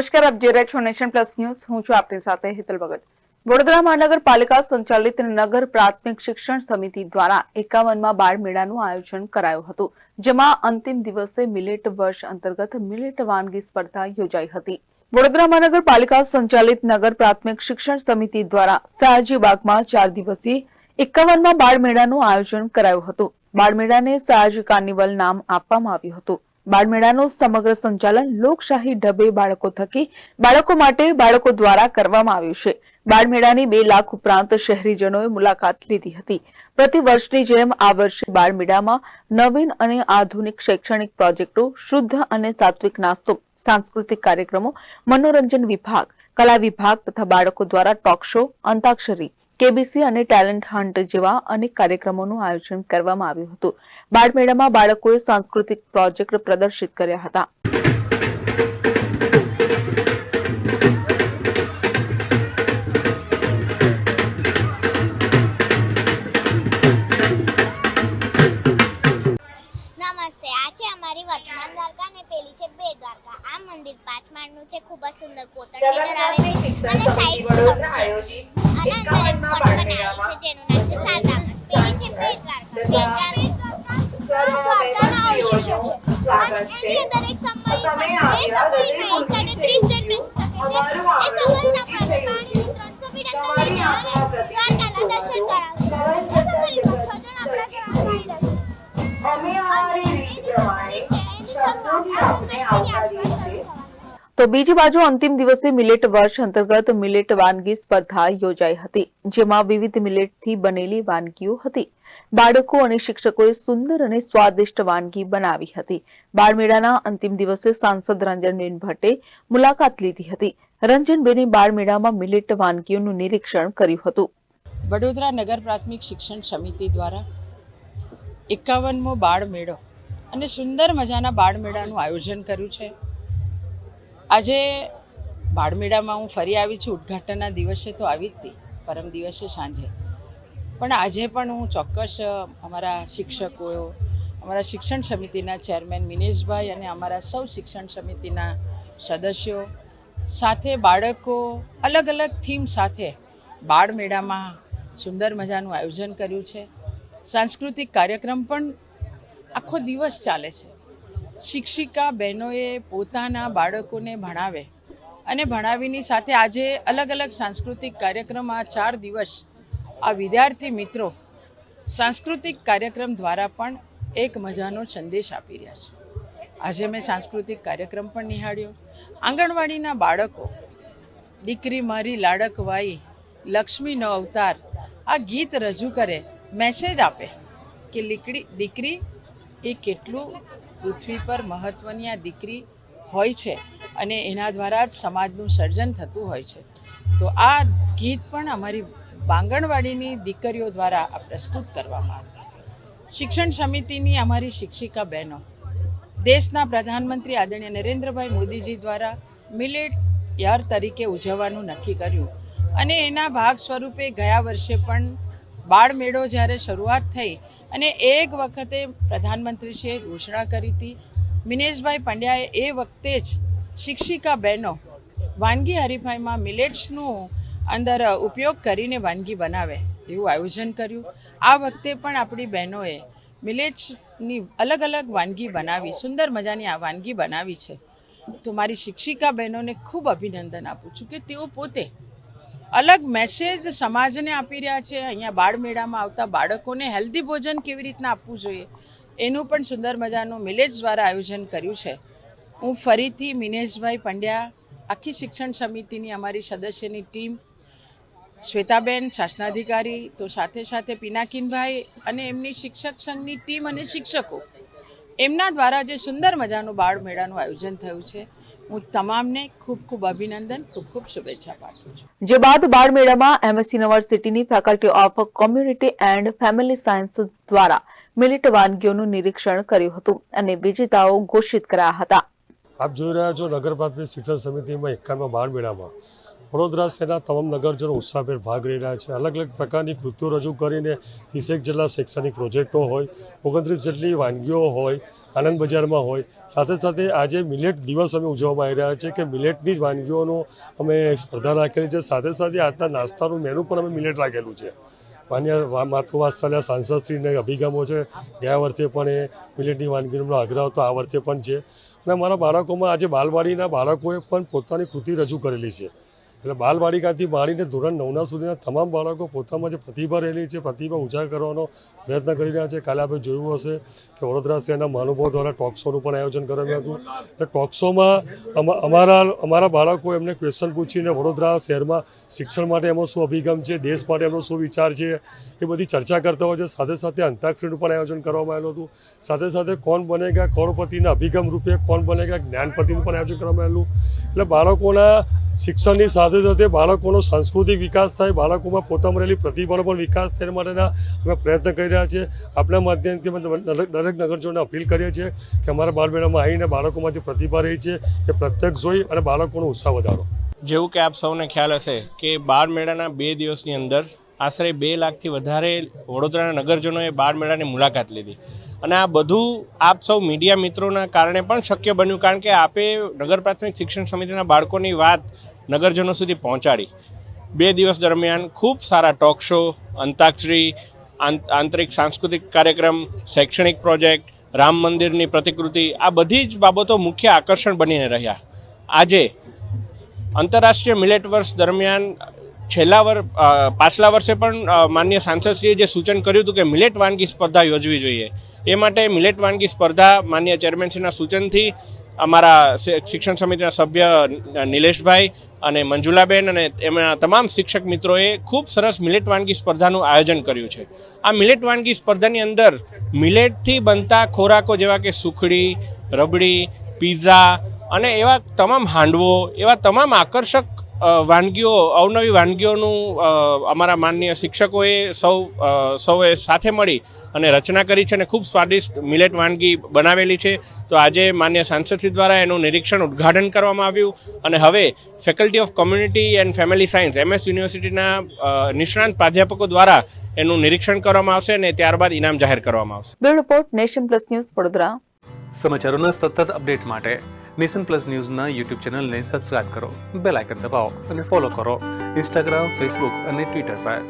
નમસ્કાર, આપ જોઈ રહ્યા નેશન પ્લસ ન્યૂઝ. હું છું આપની સાથે હિતલ ભગત. વડોદરા મહાનગરપાલિકા સંચાલિત નગર પ્રાથમિક શિક્ષણ સમિતિ દ્વારા એકાવનમાં બાળ મેળાનું આયોજન કરાયું હતું, જેમાં અંતિમ દિવસે મિલેટ વર્ષ અંતર્ગત મિલેટ વાનગી સ્પર્ધા યોજાઈ હતી. વડોદરા મહાનગરપાલિકા સંચાલિત નગર પ્રાથમિક શિક્ષણ સમિતિ દ્વારા સયાજીબાગમાં ચાર દિવસીય એકાવનમાં બાળ મેળાનું આયોજન કરાયું હતું. બાળમેળાને સયાજી કાર્નિવલ નામ આપવામાં આવ્યું હતું. બાળમેળાનું સમગ્ર સંચાલન લોકશાહી ઢબે બાળકો થકી બાળકો માટે બાળકો દ્વારા કરવામાં આવ્યું છે. બાળમેળાની બે લાખ ઉપરાંત શહેરીજનોએ મુલાકાત લીધી હતી. પ્રતિ વર્ષની જેમ આ વર્ષે બાળમેળામાં નવીન અને આધુનિક શૈક્ષણિક પ્રોજેક્ટો, શુદ્ધ અને સાત્વિક નાસ્તો, સાંસ્કૃતિક કાર્યક્રમો, મનોરંજન વિભાગ, કલા વિભાગ તથા બાળકો દ્વારા ટોક શો અંતાક્ષરી કેબીસી અને ટેલેન્ટ હન્ટ જેવા અનેક કાર્યક્રમોનું આયોજન કરવામાં આવ્યું હતું. બાળમેળામાં બાળકોએ સાંસ્કૃતિક પ્રોજેક્ટ પ્રદર્શિત કર્યા હતા. 30 જણ બેસી શકે છે. એ સંબલના આપણે પાણીની 300 ફીટ અંદર લઈ જવા અને દ્વારકાના દર્શન કરાવશે. એ છ જણ આપણા ઘરમાં આવી રહેશે અમે અમારી રીત પ્રમાણે તો બીજી બાજુ અંતિમ દિવસે મિલેટ વર્ષ અંતર્ગત મિલેટ વાનગી સ્પર્ધા યોજાઈ હતી, જેમાં વિવિધ મિલેટથી બનેલી વાનગીઓ હતી. બાળકો અને શિક્ષકોએ સુંદર અને સ્વાદિષ્ટ વાનગી બનાવી હતી. બાળમેળાના અંતિમ દિવસે સાંસદ રંજનબેન ભટ્ટે મુલાકાત લીધી હતી. રંજનબેને બાળમેળામાં મિલેટ વાનગીઓનું નિરીક્ષણ કર્યું હતું. વડોદરા નગર પ્રાથમિક શિક્ષણ સમિતિ દ્વારા એકાવનમો બાળમેળો અને સુંદર મજાના બાળમેળાનું આયોજન કર્યું છે. આજે બાળમેળામાં હું ફરી આવી છું. ઉદ્ઘાટનના દિવસે તો આવી જ હતી. પરમ દિવસે સાંજે. પણ આજે પણ હું ચોક્કસ અમારા શિક્ષકો, અમારા શિક્ષણ સમિતિના ચેરમેન મિનેશભાઈ અને અમારા સૌ શિક્ષણ સમિતિના સદસ્યો સાથે બાળકો અલગ અલગ થીમ સાથે બાળમેળામાં સુંદર મજાનું આયોજન કર્યું છે. સાંસ્કૃતિક કાર્યક્રમ પણ આખો દિવસ ચાલે છે. શિક્ષિકા બહેનોએ પોતાના બાળકોને ભણાવે અને ભણાવીની સાથે આજે અલગ અલગ સાંસ્કૃતિક કાર્યક્રમ આ ચાર દિવસ આ વિદ્યાર્થી મિત્રો સાંસ્કૃતિક કાર્યક્રમ દ્વારા પણ એક મજાનો સંદેશ આપી રહ્યા છે. આજે મેં સાંસ્કૃતિક કાર્યક્રમ પણ નિહાળ્યો. આંગણવાડીના બાળકો, દીકરી મારી લાડકવાઈ લક્ષ્મીનો અવતાર, આ ગીત રજૂ કરે મેસેજ આપે કે લીકડી, દીકરી, એ કેટલું પૃથ્વી પર મહત્ત્વની આ દીકરી હોય છે અને એના દ્વારા જ સમાજનું સર્જન થતું હોય છે. તો આ ગીત પણ અમારી બાંગણવાડીની દીકરીઓ દ્વારા પ્રસ્તુત કરવામાં આવ્યું. શિક્ષણ સમિતિની અમારી શિક્ષિકા બહેનો, દેશના પ્રધાનમંત્રી આદરણીય નરેન્દ્રભાઈ મોદીજી દ્વારા મિલેટ યર તરીકે ઉજવવાનું નક્કી કર્યું. અને એના ભાગ સ્વરૂપે ગયા વર્ષે પણ બાળ મેળો જ્યારે શરૂઆત થઈ અને એક વખતે પ્રધાનમંત્રીશ્રીએ ઘોષણા કરી હતી, મિનેશભાઈ પંડ્યાએ એ વખતે જ શિક્ષિકા બહેનો વાનગી હરીફાઈમાં મિલેટ્સનું અંદર ઉપયોગ કરીને વાનગી બનાવે એવું આયોજન કર્યું. આ વખતે પણ આપણી બહેનોએ મિલેટ્સની અલગ અલગ વાનગી બનાવી, સુંદર મજાની આ વાનગી બનાવી છે. તો મારી શિક્ષિકા બહેનોને ખૂબ અભિનંદન આપું છું કે તેઓ પોતે અલગ મેસેજ સમાજને આપી રહ્યા છે. અહીંયા બાળમેળામાં આવતા બાળકોને હેલ્ધી ભોજન કેવી રીતના આપવું જોઈએ એનું પણ સુંદર મજાનું મિલેજ દ્વારા આયોજન કર્યું છે. હું ફરીથી મિનેશભાઈ પંડ્યા, આખી શિક્ષણ સમિતિની અમારી સદસ્યની ટીમ, શ્વેતાબેન શાસનાધિકારી, તો સાથે સાથે પિનાકીનભાઈ અને એમની શિક્ષક સંઘની ટીમ અને શિક્ષકો. એમના દ્વારા જે સુંદર મજાનું બાળ મેળાનું આયોજન થયું છે. હું તમામને ખૂબ ખૂબ અભિનંદન ખૂબ ખૂબ શુભેચ્છા પાઠવું છું. જે બાદ બાળમેળામાં એમએસ યુનિવર્સિટીની faculty of community and family science દ્વારા મિલિટ વાનગીઓનું નિરીક્ષણ કર્યું હતું અને વિજેતાઓ ઘોષિત કરાયા હતા. આપ જોઈ રહ્યા છો નગર પ્રાથમિક શિક્ષણ સમિતિમાં એકાવનમાં બાળ મેળામાં વડોદરા શહેરના તમામ નગરજનો ઉત્સાહભેર ભાગ લઈ રહ્યા છે. અલગ અલગ પ્રકારની કૃત્યો રજૂ કરીને ત્રીસેક જેટલા શૈક્ષણિક પ્રોજેક્ટો હોય ઓગણત્રીસ જેટલી વાનગીઓ હોય આનંદ બજારમાં હોય. સાથે સાથે આજે મિલેટ દિવસ અમે ઉજવવામાં આવી રહ્યા છે કે મિલેટની જ વાનગીઓનો અમે સ્પર્ધા રાખેલી છે. સાથે સાથે આજના નાસ્તાનું મેનુ પણ અમે મિલેટ રાખેલું છે. માન્ય માતૃવાત્સલ્ય સાંસદશ્રીને અભિગમો છે. ગયા વર્ષે પણ એ મિલેટની વાનગીનો આગ્રહ હતો. આ વર્ષે પણ છે. અને મારા બાળકોમાં આજે બાલવાડીના બાળકોએ પણ પોતાની કૃતિ રજૂ કરેલી છે. એટલે બાલવાડિકાથી માંડીને ધોરણ નવના સુધીના તમામ બાળકો પોતામાં જે પ્રતિભા રહેલી છે, પ્રતિભા ઉજાગર કરવાનો પ્રયત્ન કરી રહ્યા છે. કાલે આપણે જોયું હશે કે વડોદરા શહેરના મહાનુભાવ દ્વારા ટોક શોનું પણ આયોજન કરવામાં હતું. એટલે ટોક શોમાં અમા- અમારા અમારા બાળકો એમને ક્વેશ્ચન પૂછીને વડોદરા શહેરમાં શિક્ષણ માટે એમનો શું અભિગમ છે, દેશ માટે એમનો શું વિચાર છે, એ બધી ચર્ચા કરતા હોય છે. સાથે સાથે અંતાક્ષરીનું પણ આયોજન કરવામાં આવેલું હતું. સાથે સાથે કોણ બનેગા કરોડપતિના અભિગમ રૂપે કોણ બનેગા જ્ઞાનપતિનું પણ આયોજન કરવામાં આવેલું. એટલે બાળકોના શિક્ષણની સાથે સાથે બાળકોનો સાંસ્કૃતિક વિકાસ થાય, બાળકોમાં પોતામાં રહેલી પ્રતિભાનો પણ વિકાસ થાય માટેના અમે પ્રયત્ન કરી રહ્યા છીએ. આપણા માધ્યમથી અમે દરેક નગરજનોને અપીલ કરીએ છીએ કે અમારા બાળમેળામાં આવીને બાળકોમાં જે પ્રતિભા રહી છે એ પ્રત્યક્ષ જોઈ અને બાળકોનો ઉત્સાહ વધારો. જેવું કે આપ સૌને ખ્યાલ હશે કે બાળ મેળાના બે દિવસની અંદર આશરે બે લાખથી વધારે વડોદરાના નગરજનોએ બાળ મેળાની મુલાકાત લીધી. અને આ બધું આપ સૌ મીડિયા મિત્રોના કારણે પણ શક્ય બન્યું. કારણ કે આપે નગર પ્રાથમિક શિક્ષણ સમિતિના બાળકોની વાત નગરજનો સુધી પહોંચાડી. બે દિવસ દરમિયાન ખૂબ સારા ટોક શો અંતાક્ષરી આંત- આંતરિક સાંસ્કૃતિક કાર્યક્રમ, શૈક્ષણિક પ્રોજેક્ટ રામ મંદિરની પ્રતિકૃતિ, આ બધી જ બાબતો મુખ્ય આકર્ષણ બનીને રહ્યા. આજે આંતરરાષ્ટ્રીય મિલેટ વર્ષ દરમિયાન છેલ્લા વર પાછલા વર્ષે પણ માન્ય સાંસદશ્રીએ જે સૂચન કર્યું હતું કે મિલેટ વાનગી સ્પર્ધા યોજવી જોઈએ. એ માટે મિલેટ વાનગી સ્પર્ધા માન્ય ચેરમેનશ્રીના સૂચનથી અમારા શિક્ષણ સમિતિના સભ્ય નિલેશભાઈ અને મંજુલાબેન અને એમના તમામ શિક્ષક મિત્રોએ ખૂબ સરસ મિલેટ વાનગી સ્પર્ધાનું આયોજન કર્યું છે. આ મિલેટ વાનગી સ્પર્ધાની અંદર મિલેટથી બનતા ખોરાકો જેવા કે સુખડી, રબડી, પીઝા અને એવા તમામ હાંડવો, એવા તમામ આકર્ષક વાનગીઓ, અવનવી વાનગીઓનું અમારા માનનીય શિક્ષકોએ સૌ સૌએ સાથે મળી અને રચના કરી છે અને ખૂબ સ્વાદિષ્ટ મિલેટ વાનગી બનાવેલી છે. તો આજે માન્ય સાંસદશ્રી દ્વારા એનું નિરીક્ષણ ઉદ્ઘાટન કરવામાં આવ્યું અને હવે faculty of community and family science MS યુનિવર્સિટીના નિષ્ણાંત પ્રાધ્યાપકો દ્વારા એનું નિરીક્ષણ કરવામાં આવશે અને ત્યારબાદ ઇનામ જાહેર કરવામાં આવશે. Bureau report nation plus news Vadodara. સમાચારોના સતત અપડેટ માટે નેશન પ્લસ ન્યૂઝના યુટ્યુબ ચેનલને સબસ્ક્રાઇબ કરો બેલ આઇકન દબાવો અને ફોલો કરો. ઇન્સ્ટાગ્રામ ફેસબુક અને ટ્વિટર પર.